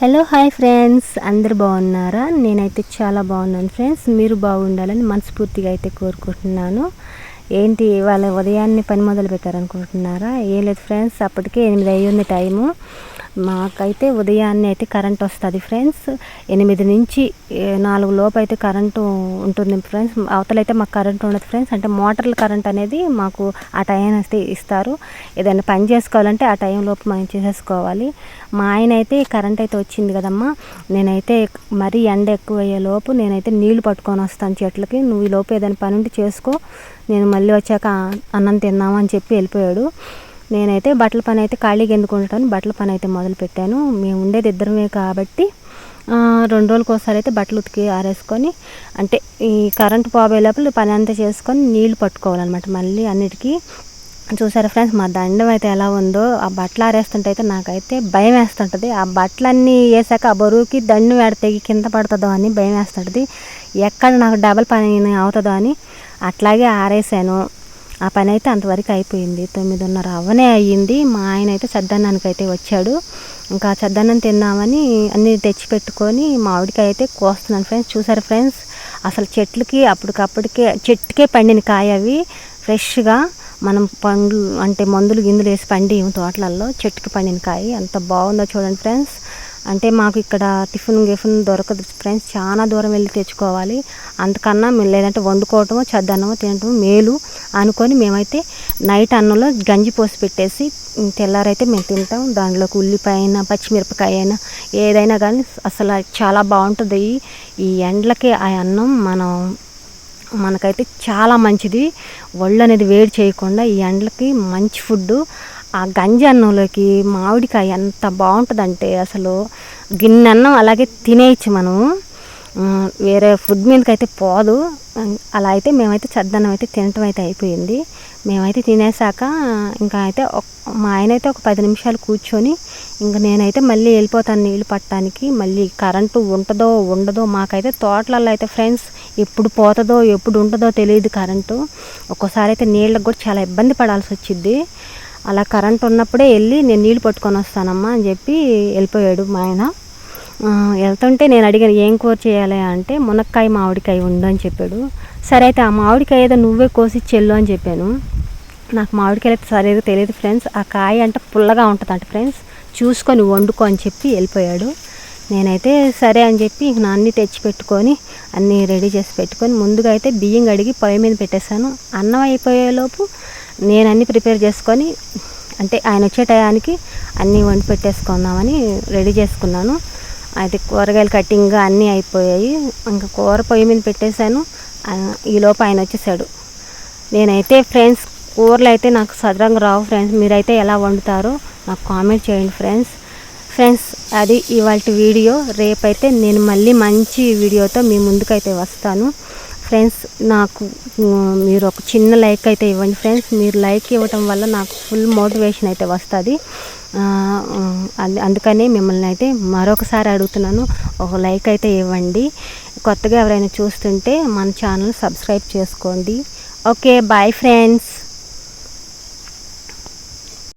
Hello hi friends అందరు బాగున్నారా? నేనైతే చాలా బాగున్నాను ఫ్రెండ్స్ మీరు బాగుండాలని మనస్ఫూర్తిగా అయితే కోరుకుంటున్నాను. ఏంటి వాళ్ళ ఉదయాన్నే పని మొదలు పెట్టారనుకుంటున్నారా? ఏం లేదు ఫ్రెండ్స్ అప్పటికే ఎనిమిది అయ్యింది టైము. మాకైతే ఉదయాన్నే అయితే కరెంట్ వస్తుంది ఫ్రెండ్స్. ఎనిమిది నుంచి నాలుగు లోపు అయితే కరెంటు ఉంటుంది ఫ్రెండ్స్. అవతలైతే మాకు కరెంట్ ఉండదు ఫ్రెండ్స్. అంటే మోటార్ల కరెంట్ అనేది మాకు ఆ టైం అయితే ఇస్తారు. ఏదైనా పని చేసుకోవాలంటే ఆ టైం లోపు మనం చేసేసుకోవాలి. మా ఆయన అయితే కరెంట్ అయితే వచ్చింది కదమ్మా. నేనైతే మరీ ఎండ ఎక్కువ అయ్యే లోపు నేనైతే నీళ్ళు పట్టుకొని వస్తాను చెట్లకి. నువ్వు ఈ లోపు ఏదైనా పని ఉంటే చేసుకో. నేను మళ్ళీ వచ్చాక అన్నం తిన్నామని చెప్పి వెళ్ళిపోయాడు. నేనైతే బట్టల పని అయితే ఖాళీగా ఎందుకు ఉంటాను బట్టల పని అయితే మొదలుపెట్టాను మేము ఉండేది ఇద్దరమే కాబట్టి రెండు రోజులకు ఒకసారి అయితే బట్టలు ఉతికి ఆరేసుకొని అంటే ఈ కరెంట్ పోబోయే లోపల పని అంతా చేసుకొని నీళ్ళు పట్టుకోవాలన్నమాట మళ్ళీ అన్నిటికీ. చూసారా ఫ్రెండ్స్ మా దండం అయితే ఎలా ఉందో ఆ బట్టలు ఆరేస్తుంటే అయితే నాకైతే భయం వేస్తుంటుంది. ఆ బట్టలన్నీ వేసాక ఆ బరువుకి దండు వేడితే కింద పడుతుందో అని భయం వేస్తుంటుంది. ఎక్కడ నాకు డబల్ పని అవుతుందో అని అట్లాగే ఆరేసాను. ఆ పని అయితే అంతవరకు అయిపోయింది. తొమ్మిదిన్నర అవ్వనే అయ్యింది. మా ఆయన అయితే సద్దన్నానికి అయితే వచ్చాడు. ఇంకా చద్దన్నం తిన్నామని అన్నీ తెచ్చిపెట్టుకొని మామిడికాయ అయితే కోస్తున్నాను ఫ్రెండ్స్. చూసారు ఫ్రెండ్స్? అసలు చెట్లకి అప్పటికప్పటికే చెట్టుకే పండిన కాయ అవి ఫ్రెష్గా మనం పండ్లు అంటే మందులు గిందులు వేసి పండి తోటలలో చెట్టుకి పండిన కాయ. ఎంత బాగుందో చూడండి ఫ్రెండ్స్. అంటే మాకు ఇక్కడ టిఫిన్ గిఫిన్ దొరకదు ఫ్రెండ్స్. చాలా దూరం వెళ్ళి తెచ్చుకోవాలి. అంతకన్నా మేము లేదంటే వండుకోవటమో చద్దన్నమో తినటమో మేలు. అనుకొని మేమైతే నైట్ అన్నంలో గంజి పోసి పెట్టేసి తెల్లారైతే మేము తింటాం. దాంట్లోకి ఉల్లిపాయ అయినా పచ్చిమిరపకాయ అయినా ఏదైనా కానీ అసలు చాలా బాగుంటుంది. ఈ ఎండలకి ఆ అన్నం మనం మనకైతే చాలా మంచిది. ఒళ్ళు అనేది వేడి చేయకుండా ఈ ఎండలకి మంచి ఫుడ్ ఆ గంజి అన్నంలోకి మామిడికాయ ఎంత బాగుంటుందంటే అసలు గిన్నె అన్నం అలాగే తినేయచ్చు మనము. వేరే ఫుడ్ మీదకి అయితే పోదు అలా అయితే మేమైతే చద్దన్నం అయితే తినటం అయితే అయిపోయింది. మేమైతే తినేసాక ఇంకా అయితే మా ఆయన అయితే ఒక పది నిమిషాలు కూర్చొని ఇంకా నేనైతే మళ్ళీ వెళ్ళిపోతాను నీళ్ళు పట్టడానికి. మళ్ళీ కరెంటు ఉంటుందో ఉండదో మాకైతే తోటలలో అయితే ఫ్రెండ్స్ ఎప్పుడు పోతుందో ఎప్పుడు ఉంటుందో తెలియదు కరెంటు. ఒక్కోసారి అయితే నీళ్ళకి కూడా చాలా ఇబ్బంది పడాల్సి వచ్చింది అలా కరెంట్ ఉన్నప్పుడే వెళ్ళి నేను నీళ్ళు పట్టుకొని వస్తానమ్మా అని చెప్పి వెళ్ళిపోయాడు మా ఆయన. వెళ్తుంటే నేను అడిగాను ఏం కూర చేయాలి? అంటే మునక్కాయ మామిడికాయ ఉందని చెప్పాడు. సరే అయితే ఆ మామిడికాయ ఏదో నువ్వే కోసి చెల్లు అని చెప్పాను. నాకు మామిడికాయలు అయితే సరిగా తెలియదు ఫ్రెండ్స్. ఆ కాయ అంటే పుల్లగా ఉంటుంది అంట ఫ్రెండ్స్ చూసుకొని వండుకో అని చెప్పి వెళ్ళిపోయాడు. నేనైతే సరే అని చెప్పి ఇంక నా అన్నీ తెచ్చి పెట్టుకొని అన్నీ రెడీ చేసి పెట్టుకొని ముందుగా అయితే బియ్యం కడిగి పొయ్యి మీద పెట్టేశాను. అన్నం అయిపోయేలోపు నేను అన్నీ ప్రిపేర్ చేసుకొని అంటే ఆయన వచ్చే టయానికి అన్నీ వండి పెట్టేసుకుందామని రెడీ చేసుకున్నాను. అది కూరగాయలు కటింగ్ అన్నీ అయిపోయాయి. ఇంకా కూర పొయ్యి మీద పెట్టేశాను. ఈలోపు ఆయన వచ్చేసాడు. నేనైతే ఫ్రెండ్స్ కూరలు అయితే నాకు సదరంగా రావు ఫ్రెండ్స్. మీరైతే ఎలా వండుతారో నాకు కామెంట్ చేయండి ఫ్రెండ్స్. ఫ్రెండ్స్ అది ఇవాళ వీడియో. రేపైతే నేను మళ్ళీ మంచి వీడియోతో మీ ముందుకైతే వస్తాను. ఫ్రెండ్స్ నాకు మీరు ఒక చిన్న లైక్ అయితే ఇవ్వండి ఫ్రెండ్స్. మీరు లైక్ ఇవ్వటం వల్ల నాకు ఫుల్ మోటివేషన్ అయితే వస్తుంది. అందుకని మిమ్మల్ని అయితే మరొకసారి అడుగుతున్నాను. ఒక లైక్ అయితే ఇవ్వండి. కొత్తగా ఎవరైనా చూస్తుంటే మన ఛానల్ సబ్స్క్రైబ్ చేసుకోండి. Okay bye friends.